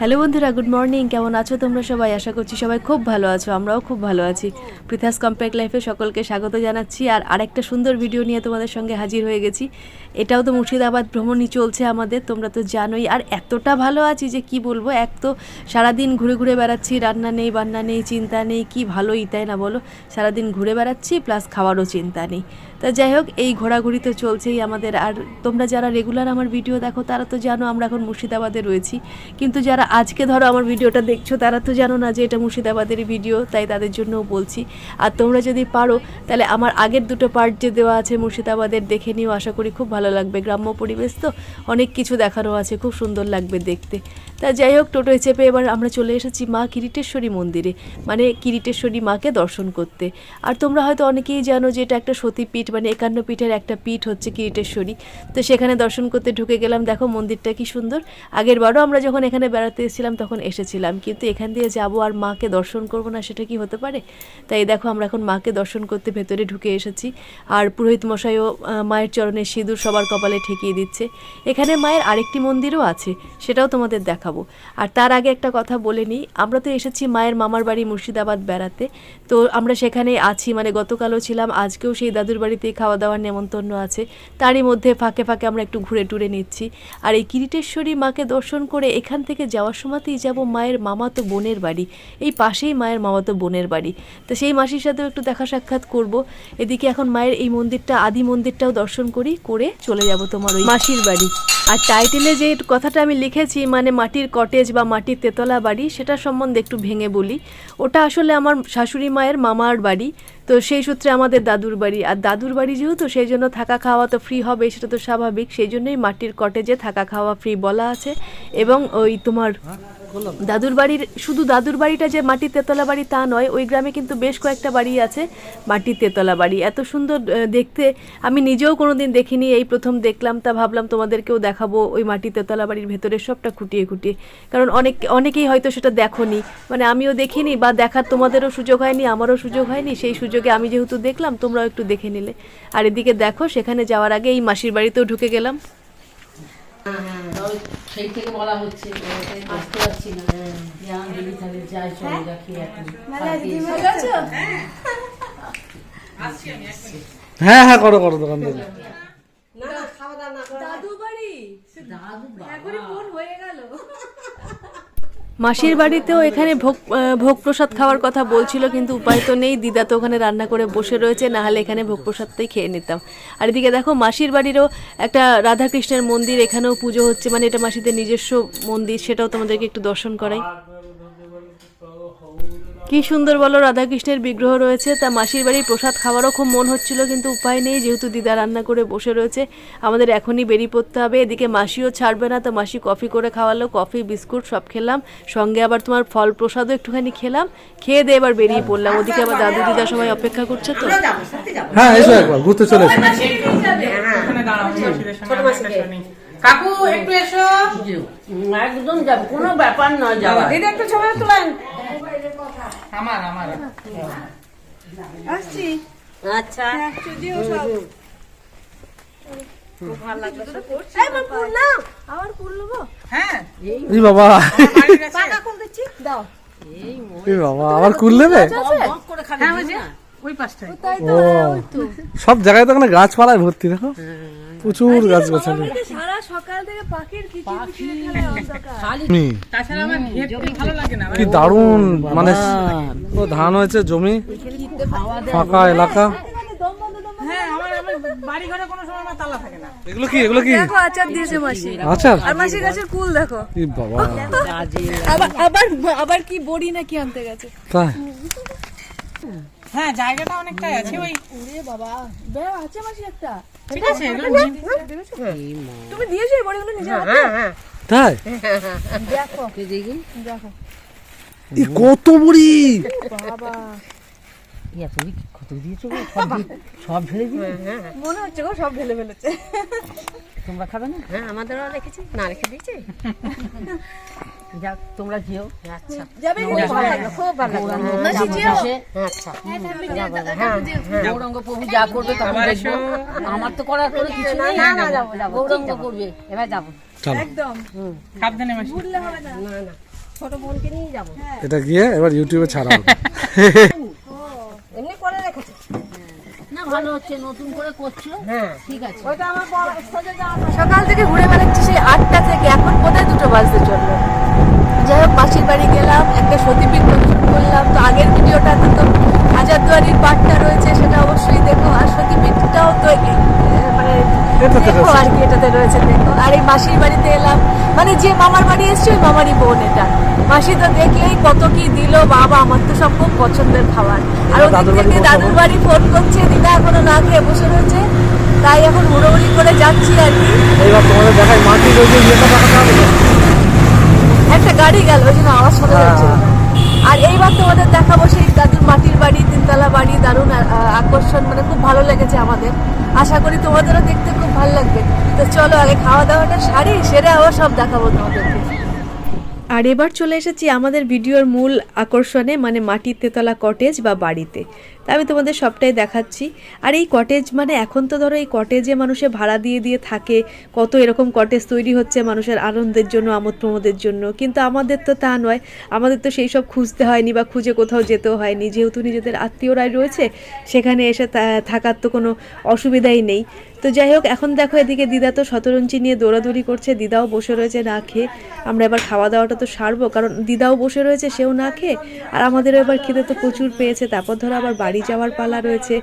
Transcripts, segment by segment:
Hello বন্ধুরা, good morning. কেমন আছো তোমরা সবাই? আশা করছি সবাই খুব ভালো আছো, আমরাও খুব ভালো আছি। পৃথাস কম্প্যাক্ট লাইফে সকলকে স্বাগত জানাচ্ছি। আর আরেকটা সুন্দর ভিডিও নিয়ে তোমাদের সঙ্গে হাজির হয়ে গেছি। এটাও তো মুর্শিদাবাদ ভ্রমণই চলছে আমাদের, তোমরা তো জানোই। আর এতটা ভালো আছি যে কি বলব, এক তো সারাদিন ঘুরে ঘুরে বেড়াচ্ছি, রান্না নেই, বান্না নেই, চিন্তা নেই, কি ভালোই, তাই না বলো? সারাদিন ঘুরে বেড়াচ্ছি প্লাস খাওয়ারও চিন্তা নেই। তা যাই হোক, এই ঘোরাঘুরি তো চলছেই আমাদের। আর তোমরা যারা রেগুলার আমার ভিডিও দেখো, তারা তো জানো আমরা এখন মুর্শিদাবাদে রয়েছি। কিন্তু যারা আজকে ধরো আমার ভিডিওটা দেখছ, তারা তো জানো না যে এটা মুর্শিদাবাদের ভিডিও তাই তাদের জন্যও বলছি। আর তোমরা যদি পারো, তাহলে আমার আগের দুটো পার্ট যে দেওয়া আছে মুর্শিদাবাদের, দেখে নিও। আশা করি খুব ভালো লাগবে। গ্রাম্য পরিবেশ তো অনেক কিছু দেখানো আছে, খুব সুন্দর লাগবে দেখতে। তা যাই হোক টোটোয় চেপে এবার আমরা চলে এসেছি মা কিরিটেশ্বরী মন্দিরে মানে কিরিটেশ্বরী মাকে দর্শন করতে। আর তোমরা হয়তো অনেকেই জানো যে এটা একটা সতীপীঠ মানে একান্ন পীঠের একটা পীঠ হচ্ছে কিরিটেশ্বরী। তো সেখানে দর্শন করতে ঢুকে গেলাম, দেখো মন্দিরটা কি সুন্দর। আগের বারও আমরা যখন এখানে বেড়াতে এসেছিলাম, তখন এসেছিলাম, কিন্তু এখান দিয়ে যাব আর মাকে দর্শন করব না, সেটা কি হতে পারে? তাই দেখো আমরা এখন মাকে দর্শন করতে ভেতরে ঢুকে এসেছি। আর পুরোহিত মশাইও মায়ের চরণে সিঁদুর সবার কপালে ঠেকিয়ে দিচ্ছে। এখানে মায়ের আরেকটি মন্দিরও আছে, সেটাও তোমাদের দেখাবো। আর তার আগে একটা কথা বলে নিই, আমরা তো এসেছি মায়ের মামার বাড়ি মুর্শিদাবাদ বেড়াতে। তো আমরা সেখানে আছি মানে গতকালও ছিলাম, আজকেও সেই দাদুর বাড়িতেই খাওয়া দাওয়ার নেমন্তন্ন আছে। তারই মধ্যে ফাঁকে ফাঁকে আমরা একটু ঘুরে টুরে নিচ্ছি। আর এই কিরিটেশ্বরী মাকে দর্শন করে এখান থেকে যাওয়ার সময়তেই যাব মায়ের মামাতো বোনের বাড়ি। এই পাশেই মায়ের মামাতো বোনের বাড়ি। তো সেই মাসির সাথেও একটু দেখা সাক্ষাৎ করব। এদিকে এখন মায়ের এই মন্দিরটা, আদি মন্দিরটাও দর্শন করি, করে চলে যাব তোমার ওই মাসির বাড়ি। আর টাইটেলে যে কথাটা আমি লিখেছি মানে মাটির কটেজ বা মাটির তেতলা বাড়ি সেটা সম্বন্ধে একটু ভেঙে বলি। ওটা আসলে আমার শাশুড়ি মায়ের মামার বাড়ি। তো সেই সূত্রে আমাদের দাদুর বাড়ি। আর দাদুর বাড়ি যেহেতু সেই জন্য থাকা খাওয়া তো ফ্রি হবে, সেটা তো স্বাভাবিক। সেই জন্যই মাটির কটেজে থাকা খাওয়া ফ্রি বলা আছে। এবং ওই তোমার দাদুর বাড়ির, শুধু দাদুর বাড়িটা যে মাটির তেতলা বাড়ি তা নয়, ওই গ্রামে কিন্তু বেশ কয়েকটা বাড়ি আছে মাটির তেতলা বাড়ি। এত সুন্দর দেখতে। আমি নিজেও কোনোদিন দেখিনি, এই প্রথম দেখলাম, তা ভাবলাম তোমাদেরকেও দেখাবো ওই মাটির তেতলা বাড়ির ভেতরে সবটা খুঁটিয়ে খুঁটিয়ে। কারণ অনেক, অনেকেই হয়তো সেটা দেখোনি। মানে আমিও দেখিনি বা দেখার তোমাদেরও সুযোগ হয়নি আমারও সুযোগ হয়নি সেই সুযোগে আমি যেহেতু দেখলাম তোমরাও একটু দেখে নিলে। আর এদিকে দেখো সেখানে যাওয়ার আগে এই মাসির বাড়িতেও ঢুকে গেলাম। তবে সেই থেকে বলা হচ্ছে আসতে পারছি না। দিদি তাহলে যাই চলে রাখি এখন। হ্যাঁ হ্যাঁ করো করো দোকান থেকে। দাদু মাসির বাড়িতেও এখানে ভোগ ভোগ প্রসাদ খাওয়ার কথা বলছিল, কিন্তু উপায় তো নেই। দিদা তো ওখানে রান্না করে বসে রয়েছে, না হলে এখানে ভোগ প্রসাদটাই খেয়ে নিতাম। আর এদিকে দেখো, মাসির বাড়িরও একটা রাধাকৃষ্ণের মন্দির, এখানেও পুজো হচ্ছে। মানে এটা মাসিদের নিজস্ব মন্দির, সেটাও তোমাদেরকে একটু দর্শন করাই। কি সুন্দর বলো রাধাকৃষ্ণের বিগ্রহ রয়েছে তা মাসির বাড়ির প্রসাদ খাওয়ারও খুব মন হচ্ছিল কিন্তু উপায় নেই যেহেতু দিদা রান্না করে বসে রয়েছে আমাদের এখনই বেরিয়ে পড়তে হবে এদিকে মাসিও ছাড়বে না তো মাসি কফি করে খাওয়ালো কফি বিস্কুট সব খেলাম সঙ্গে আবার তোমার ফল প্রসাদও একটুখানি খেলাম খেয়ে দিয়ে এবার বেরিয়ে পড়লাম ওদিকে আবার দাদু দিদা সবাই অপেক্ষা করছে তো। হ্যাঁ এসো একবার ঘুরতে চলে কাকু একটু এসো। একদম যাব কোনো ব্যাপার নয় যাওয়া দিদি একটু ছবি তুলেন। আমার আমার। আচ্ছা। হ্যাঁ এই বাবা বাড়ির কাছে। এই বাবা। আবার কুল নেবে বক করে খাবে হ্যাঁ ওই যে ওই পাশটায়। ও সব জায়গায় তো ওখানে গাছপালায় ভর্তি দেখো। প্রচুর গাছ গাছালি। সারা সকাল থেকে পাখির খালি হুম, তাছাড়া আমার হেঁটে ভালো লাগে না কি দারুণ মানে ও ধান হয়েছে জমি। ফাঁকা এলাকা। হ্যাঁ আমার আমার বাড়ি ঘরে কোনো সময় আমার তালা থাকে না। এগুলো কি এগুলো কি? দেখো আচার দিয়েছে মাসি। আচ্ছা আর মাসির গাছের কুল দেখো। কি বাবা। আবার আবার আবার কি বড়ি নাকি আনতে গেছে। তাই? হ্যাঁ জায়গাটা অনেকটাই আছে ওই ওরে বাবা বেড়া আছে মাসি একটা। ঠিক আছে এগুলো তুমি দিয়েছ এই বড়িগুলো নিজে হ্যাঁ, তাই? দেখো। দেখি। দেখো। ই কত বুড়ি? বাবা। ইয়া তুমি কত দিয়েছ গো? সব সব ঢেলে দিই মনে হচ্ছে গো সব ঢেলে ফেলেছে। তোমরা খাবে না? হ্যাঁ আমাদেরও রেখেছি। না রেখে দিয়েছি? যাক তোমরা যেও। আচ্ছা। যাবে খুব ভালো লাগল খুব ভালো লাগল। মাসি যেও। আচ্ছা। গৌরাঙ্গ প্রভু যা করবে তখন দেখব। আমার তো করার কোনো কিছু নেই। না না যাব যাব গৌরাঙ্গ করবে। এবার যাব। একদম। সাবধানে হবে না। না না। ছোট বোনকে নিয়ে যাব। এটা গিয়ে এবার ইউটিউবে ছাড়া হবে। এমনি করে রেখেছে। না ভালো হচ্ছে নতুন করে করছ। হ্যাঁ। ঠিক আছে। ওইটা আমার সকাল থেকে ঘুরে বেড়াচ্ছি সেই আটটা থেকে। এখন কোথায় দুটো বাজতে চলল। যাই হোক মাসির বাড়ি গেলাম একটা সতীপীঠ দর্শন করলাম। তো আগের ভিডিওটাতে তো হাজারদুয়ারির পাঠটা রয়েছে সেটা অবশ্যই দেখো। আর সতীপীঠটাও তো মানে দেখো আর কি এটাতে রয়েছে দেখো। আর এই মাসির বাড়িতে এলাম। মানে যে মামার বাড়ি এসছে ওই মামারই বোন এটা। মাসি তো দেখলেই কত কি দিল বাবা আমার তো সব খুব পছন্দের খাবার। আর ওদিক দাদুর বাড়ি থেকে দাদুর বাড়ি ফোন করছে দিদা এখনও না খেয়ে বসে রয়েছে। তাই এখন হুড়োহুড়ি করে যাচ্ছি আর কি। এইবার তোমাদের দেখাই মাটি ওই যে ইয়েটা দেখাতে হবে তো। একটা গাড়ি গেল ওই জন্য আওয়াজ শোনা যাচ্ছে। আর এইবার তোমাদের দেখাবো সেই দাদুর মাটির বাড়ি তিনতলা বাড়ি দারুণ আকর্ষণ মানে খুব ভালো লেগেছে আমাদের। আশা করি তোমাদেরও দেখতে খুব ভালো লাগবে। তো চলো আগে খাওয়া দাওয়াটা সারি সেরে আবার সব দেখাবো তোমাদেরকে। আর এবার চলে এসেছি আমাদের ভিডিওর মূল আকর্ষণে মানে মাটির তেতলা কটেজ বা বাড়িতে। তা আমি তোমাদের সবটাই দেখাচ্ছি। আর এই কটেজ মানে এখন তো ধরো এই কটেজে মানুষে ভাড়া দিয়ে দিয়ে থাকে, কত এরকম কটেজ তৈরি হচ্ছে মানুষের আনন্দের জন্য, আমোদ প্রমোদের জন্য। কিন্তু আমাদের তো তা নয়। আমাদের তো সেই সব খুঁজতে হয়নি বা খুঁজে কোথাও যেতেও হয়নি। যেহেতু নিজেদের আত্মীয়রাই রয়েছে, সেখানে এসে থাকার তো কোনো অসুবিধাই নেই। তো যাই হোক এখন দেখো এদিকে দিদা তো শতরঞ্চি নিয়ে দৌড়াদৌড়ি করছে দিদাও বসে রয়েছে না খেয়ে। আমরা এবার খাওয়া দাওয়াটা তো সারবো কারণ দিদাও বসে রয়েছে সেও না খেয়ে। আর আমাদেরও এবার খেতে তো প্রচুর পেয়েছে তারপর ধরো আবার বাড়ি যাওয়ার পালা রয়েছে।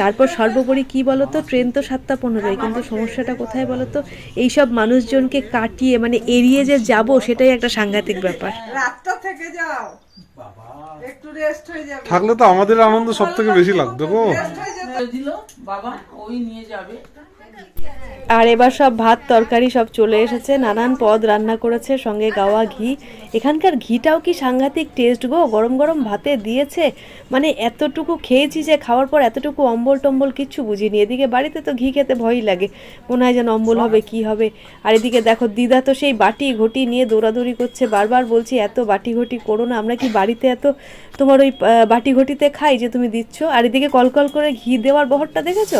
তারপর সর্বোপরি কি বলো তো ট্রেন তো সাতটা পনেরোই কিন্তু সমস্যাটা কোথায় বলো তো এইসব মানুষজনকে কাটিয়ে মানে এড়িয়ে যে যাব সেটাই একটা সাংঘাতিক ব্যাপার। রাতটা থেকে যাও। একটু রেস্ট হয়ে যাবে। থাকলে তো আমাদের আনন্দ সব থেকে বেশি লাগতো গো। বাবা ওই নিয়ে যাবে। Thank you. আর এবার সব ভাত, তরকারি সব চলে এসেছে। নানান পদ রান্না করেছে, সঙ্গে গাওয়া ঘি। এখানকার ঘিটাও কি সাংঘাতিক টেস্ট গো? গরম গরম ভাতে দিয়েছে। মানে এতটুকু খেয়েছি যে খাওয়ার পর এতটুকু অম্বল টম্বল কিচ্ছু বুঝিনি। এদিকে বাড়িতে তো ঘি খেতে ভয়ই লাগে। মনে হয় যেন অম্বল হবে, কি হবে। আর এদিকে দেখো, দিদা তো সেই বাটি ঘটি নিয়ে দৌড়াদৌড়ি করছে। বারবার বলছি, এত বাটি ঘটি করো না। আমরা কি বাড়িতে এত তোমার ওই বাটি ঘটিতে খাই যে তুমি দিচ্ছ? আর এদিকে কলকল করে ঘি দেওয়ার বহরটা দেখেছ?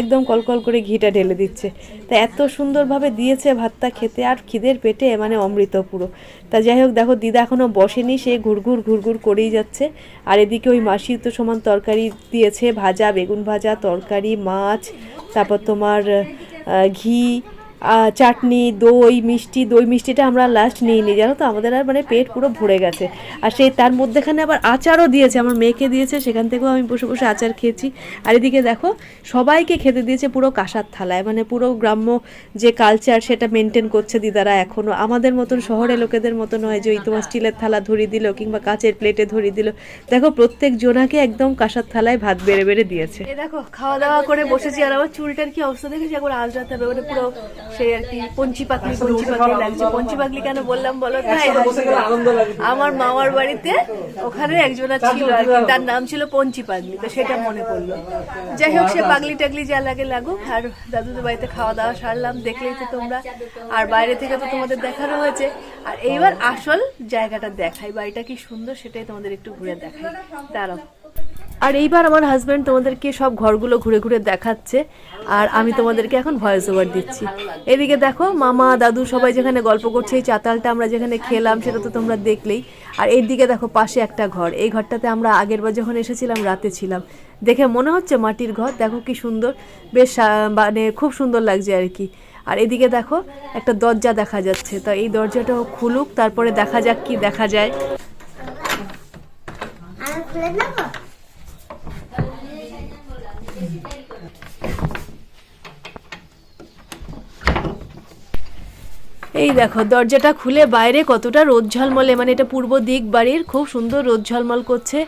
একদম কলকল করে ঘিটা ঢেলে দিচ্ছে। তা এত সুন্দরভাবে দিয়েছে ভাতটা খেতে, আর খিদের পেটে মানে অমৃত পুরো। তা যাই হোক, দেখো, দিদা এখনও বসেনি, সে ঘুরঘুর ঘুরঘুর করেই যাচ্ছে। আর এদিকে ওই মাসি তো সমান তরকারি দিয়েছে, ভাজা, বেগুন ভাজা, তরকারি, মাছ, তারপর তোমার ঘি চাটনি, দই, মিষ্টি, দই মিষ্টিটা আমরা লাস্ট নিইনি, জানো তো? আমাদের আর মানে পেট পুরো ভরে গেছে। আর সেই তার মধ্যেখানে আবার আচারও দিয়েছে, আমার মেয়েকে দিয়েছে, সেখান থেকেও আমি বসে বসে আচার খেয়েছি। আর এদিকে দেখো, সবাইকে খেতে দিয়েছে পুরো কাঁসার থালায় মানে পুরো গ্রাম্য যে কালচার সেটা মেনটেন করছে দিদারা এখনও আমাদের মতন শহরে লোকেদের মতন হয় যে ওই তোমার স্টিলের থালা ধরিয়ে দিল কিংবা কাঁচের প্লেটে ধরিয়ে দিল। দেখো, প্রত্যেক জোনাকে একদম কাঁসার থালায় ভাত বেড়ে বেড়ে দিয়েছে। দেখো, খাওয়া দাওয়া করে বসেছি, আর আমার চুলটার কি অবস্থা দেখেছি? একবার আলটাতে হবে মানে পুরো সেই আর কি পঞ্চি পাগলি পঞ্চি পাগলি লাগছে। পঞ্চি পাগলি কেন বললাম বলো? তাই আমার মামার বাড়িতে ওখানে একজনা ছিল আর কি। তার নাম ছিল পঞ্চি পাগলি তো সেটা মনে পড়ল। যাই হোক সে পাগলি টাগলি যা লাগে লাগুক। আর দাদুদের বাড়িতে খাওয়া দাওয়া সারলাম দেখলেই তো তোমরা। আর বাইরে থেকে তো তোমাদের দেখানো হয়েছে। আর এইবার আসল জায়গাটা দেখাই। বাড়িটা কি সুন্দর সেটাই তোমাদের একটু ঘুরে দেখাই। দাঁড়াও। আর এইবার আমার হাজব্যান্ড তোমাদেরকে সব ঘরগুলো ঘুরে ঘুরে দেখাচ্ছে, আর আমি তোমাদেরকে এখন ভয়েস ওভার দিচ্ছি। এদিকে দেখো, মামা, দাদু সবাই যেখানে গল্প করছে, এই চাতালটা আমরা যেখানে খেলাম, সেটা তো তোমরা দেখলেই। আর এইদিকে দেখো, পাশে একটা ঘর। এই ঘরটাতে আমরা আগের বার যখন এসেছিলাম, রাতে ছিলাম। দেখে মনে হচ্ছে মাটির ঘর? দেখো কি সুন্দর। বেশ মানে খুব সুন্দর লাগছে আর কি। আর এদিকে দেখো, একটা দরজা দেখা যাচ্ছে। তো এই দরজাটাও খুলুক, তারপরে দেখা যাক কি দেখা যায়। এই দেখো, দরজাটা খুলে বাইরে কতটা রোদ ঝলমলে মানে এটা পূর্ব দিক বাড়ির খুব সুন্দর রোদ ঝলমল করছে।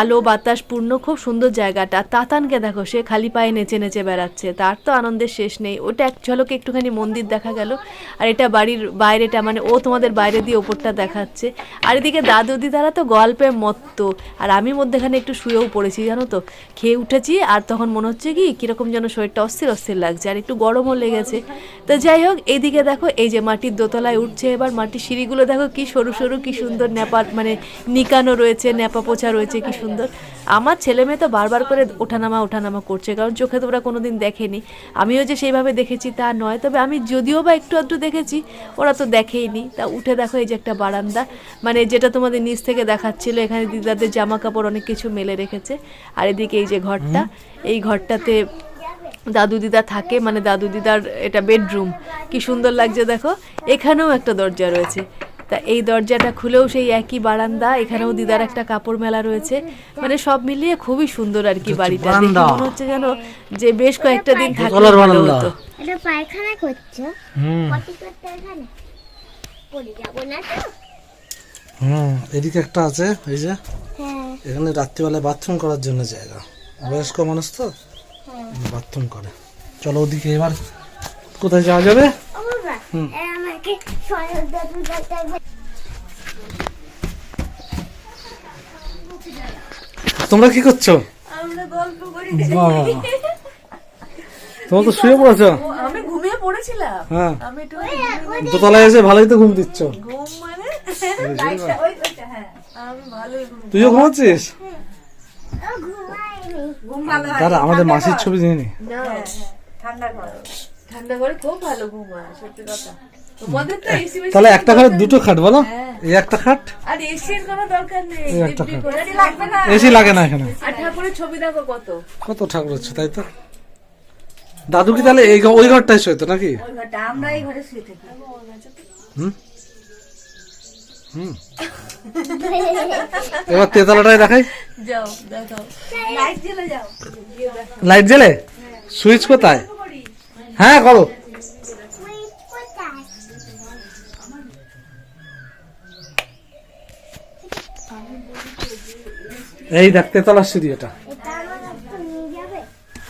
আলো, বাতাস, পূর্ণ, খুব সুন্দর জায়গাটা। তাতানকে দেখো, সে খালি পায়ে নেচে নেচে বেড়াচ্ছে। তার তো আনন্দের শেষ নেই। ওটা এক ঝলকে একটুখানি মন্দির দেখা গেল। আর এটা বাড়ির বাইরেটা মানে ও তোমাদের বাইরে দিয়ে ওপরটা দেখাচ্ছে। আর এদিকে দাদু দিদারা তো গল্পে মত্ত। আর আমি মধ্যেখানে একটু শুয়েও পড়েছি, জানো তো? খেয়ে উঠেছি আর তখন মনে হচ্ছে কি, কীরকম যেন শরীরটা অস্থির অস্থির লাগছে। আর একটু গরমও লেগেছে। তো যাই হোক এইদিকে দেখো, এই যে মাটির দোতলায় উঠছে এবার। মাটির সিঁড়িগুলো দেখো, কি সরু সরু, কি সুন্দর ন্যাপা মানে নিকানো রয়েছে ন্যাপা পোছা রয়েছে। কি সুন্দর। আমার ছেলে মেয়ে তো বারবার করে ওঠানামা ওঠানামা করছে কারণ চোখে তো ওরা কোনোদিন দেখেনি। আমিও যে সেইভাবে দেখেছি তা নয়। তবে আমি যদিও বা একটু আধটু দেখেছি ওরা তো দেখেইনি। তা উঠে দেখো এই যে একটা বারান্দা। মানে যেটা তোমাদের নিচ থেকে দেখাচ্ছিল এখানে দিদাদের জামা কাপড় অনেক কিছু মেলে রেখেছে। আর এদিকে এই যে ঘরটা এই ঘরটাতে দাদু দিদা থাকে মানে দাদু দিদার এটা বেডরুম। কি সুন্দর লাগছে দেখো। এখানেও একটা দরজা রয়েছে। তা এই দরজাটা খুলেও সেই একই বারান্দা এখানেও দিদার একটা কাপড় মেলা রয়েছে। মানে সব মিলিয়ে খুবই সুন্দর আর কি বাড়িটা। দেখে মনে হচ্ছে যেন যে বেশ কয়েকটা দিন থাকলে ভালো হতো। এটা পায়খানা করছ? হুম। পটি করতে এখানে? পড়ে যাব না তো? হুম এদিকে একটা আছে এই যে। হ্যাঁ। এখানে রাত্রিবেলায় বাথরুম করার জন্য জায়গা। বয়স্ক মানুষ তো? বাথরুম করে। চলো ওদিকে এবার কোথায় যাওয়া যাবে? এ আমাকে সরল দাদু দাদু তোমরা কি করছ। তোমরা তো শুয়ে পড়েছো? আমি ঘুমিয়ে পড়েছিলাম। হ্যাঁ। আমি একটু দোতলায় এসে ভালোই তো ঘুম দিচ্ছ। ঘুম মানে ঘুম তুইও ঘুমাচ্ছিস? ঘুমাইনি দাদা আমাদের মাসির ছবি নিয়ে নি। ঠান্ডা করে। খুব ভালো ঘুম সত্যি কথা। তাহলে একটা খাট দুটো খাট বলো। এই একটা খাট? আর এসির কোনো দরকার নেই। এই একটা খাট। এসি লাগে না এখানে। আর ঠাকুরের ছবি দেখো কত। কত ঠাকুর হচ্ছে তাই তো? দাদু কি তাহলে এই ওই ঘরটাই শোয়তো নাকি? আমরা এই ঘরে শুয়ে থাকি। হুম? হুম। এবার তেতলাটাই দেখাই। যাও লাইট জ্বেলে যাও। লাইট জ্বেলে? সুইচ কোথায়? হ্যাঁ করো ওই কোথায় এই দেখ তেতলার সিঁড়ি এটা।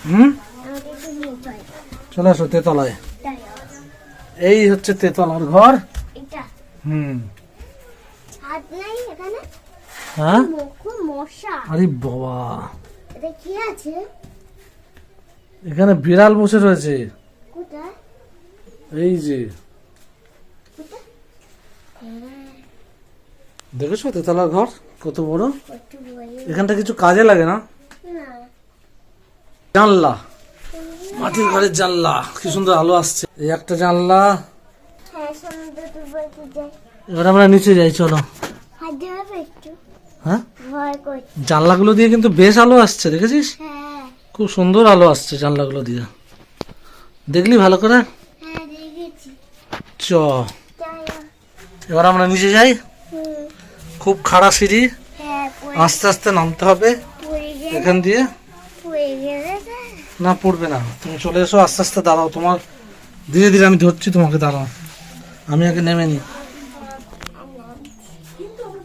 হুম? চলে আসো তেতলায়। এই হচ্ছে তেতলার ঘর। এটা। হুম। হাত নাই এখানে? হ্যাঁ? আরে বাবা। এটা কি আছে? এখানে বিড়াল বসে রয়েছে। এই যে। দেখেছ তেতলার ঘর? কত বড়? এখানটা কিছু কাজে লাগে না? জানলা। মাটির ঘরের জানলা। কি সুন্দর আলো আসছে। এই একটা জানলা। হ্যাঁ এবার আমরা নিচে যাই চলো। হ্যাঁ? জানলাগুলো দিয়ে কিন্তু বেশ আলো আসছে দেখেছিস? হ্যাঁ। খুব সুন্দর আলো আসছে জানলাগুলো দিয়ে। দেখলি ভালো করে? হ্যাঁ চ। এবার আমরা নিচে যাই। খুব খাড়া সিঁড়ি। হ্যাঁ আস্তে আস্তে নামতে হবে। এখান দিয়ে। না না পড়বে না। তুমি চলে এসো আস্তে আস্তে দাঁড়াও। তোমার ধীরে ধীরে আমি ধরছি তোমাকে দাঁড়াও। আমি আগে নেমে নি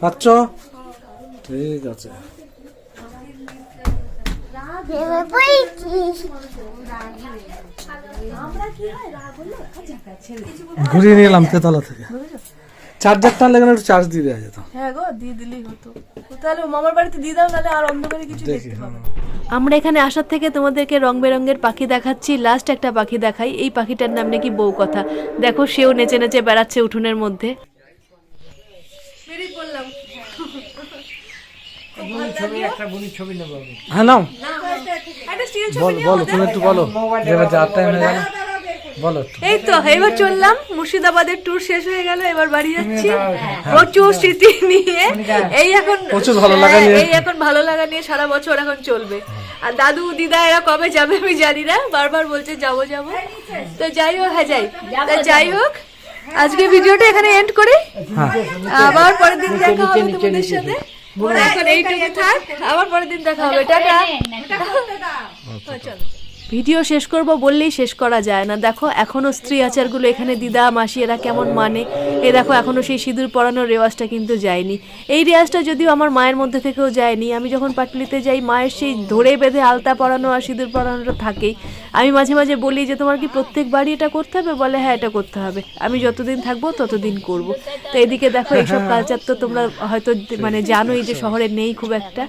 পাচ্ছ? ঠিক আছে। ঘুরিয়ে নিয়ে এলাম তেতলা থেকে। চার্জারটা লাগানো একটু চার্জ দিয়ে দেওয়া যেত। হ্যাঁ গো দিয়ে দিলেই হতো। তাহলে মামার বাড়িতে দিয়ে দাও নাহলে আর অন্ধকারে কিছু দেখি হ্যাঁ। আমরা এখানে আসার থেকে তোমাদেরকে রং বেরঙের পাখি দেখাচ্ছি। লাস্ট একটা পাখি দেখাই। এই পাখিটার নাম নাকি বউ কথা। দেখো সেও নেচে নেচে বেড়াচ্ছে উঠোনের মধ্যে। হ্যাঁ নাও। বলো বলো তুমি একটু বলো। টাইম হয়ে গেল। বলো এই তো এবার চললাম। মুর্শিদাবাদের ট্যুর শেষ হয়ে গেল এবার বাড়ি যাচ্ছি। প্রচুর স্মৃতি নিয়ে। এই এখন প্রচুর ভালো লাগা হ্যাঁ, নিয়ে। এই এখন ভালো লাগা নিয়ে সারা বছর এখন চলবে। আর দাদু দিদা এরা কবে যাবে আমি জানি না। বারবার বলছে যাব যাব। তো যাই হোক হ্যাঁ যাই। তা যাই হোক আজকে ভিডিওটা এখানে এন্ড করি। হ্যাঁ। আবার পরের দিন দেখা হবে তোমাদের সাথে। এখন এইটুকু থাক আবার পরের দিন দেখা হবে। টাটা। ভিডিও শেষ করব বললেই শেষ করা যায় না। দেখো এখনও স্ত্রী আচারগুলো এখানে দিদা মাসি এরা কেমন মানে? এ দেখো এখনও সেই সিঁদুর পরানোর রেওয়াজটা কিন্তু যায়নি। এই রেওয়াজটা যদিও আমার মায়ের মধ্যে থেকেও যায়নি আমি যখন পাটলিতে যাই মায়ের সেই ধরে বেঁধে আলতা পরানো আর সিঁদুর পরানোটা থাকেই। আমি মাঝে মাঝে বলি যে তোমার কি প্রত্যেক বাড়ি এটা করতে হবে? বলে হ্যাঁ এটা করতে হবে। আমি যতদিন থাকব ততদিন করব। তো এদিকে দেখো এইসব কালচার তো তোমরা হয়তো মানে জানোই যে শহরে নেই খুব একটা।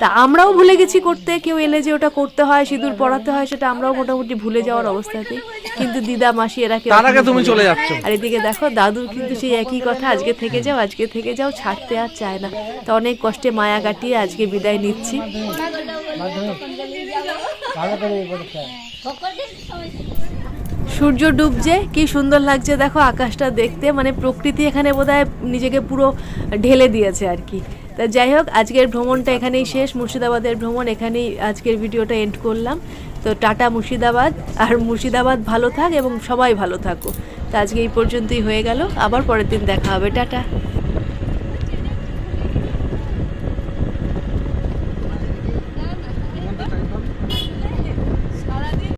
তা আমরাও ভুলে গেছি করতে। কেউ এলে যে ওটা করতে হয় সিঁদুর পড়াতে হয় সেটা আমরাও মোটামুটি ভুলে যাওয়ার অবস্থাতেই কিন্তু দিদা মাসি এরা কেউ তার আগে তুমি চলে। যাচ্ছ। আর এদিকে দেখো দাদুর কিন্তু সেই একই কথা আজকে থেকে যাও আজকে থেকে যাও ছাড়তে আর চায় না। তো অনেক কষ্টে মায়া কাটিয়ে আজকে বিদায় নিচ্ছি। সূর্য ডুবছে কি সুন্দর লাগছে দেখো আকাশটা দেখতে। মানে প্রকৃতি এখানে বোধহয় নিজেকে পুরো ঢেলে দিয়েছে আর কি। তা যাই হোক, আজকের ভ্রমণটা এখানেই শেষ। মুর্শিদাবাদের ভ্রমণ এখানেই আজকের ভিডিওটা এন্ড করলাম। তো টাটা মুর্শিদাবাদ, আর মুর্শিদাবাদ ভালো থাক এবং সবাই ভালো থাকো। তো আজকে এই পর্যন্তই হয়ে গেল। আবার পরের দিন দেখা হবে। টাটা।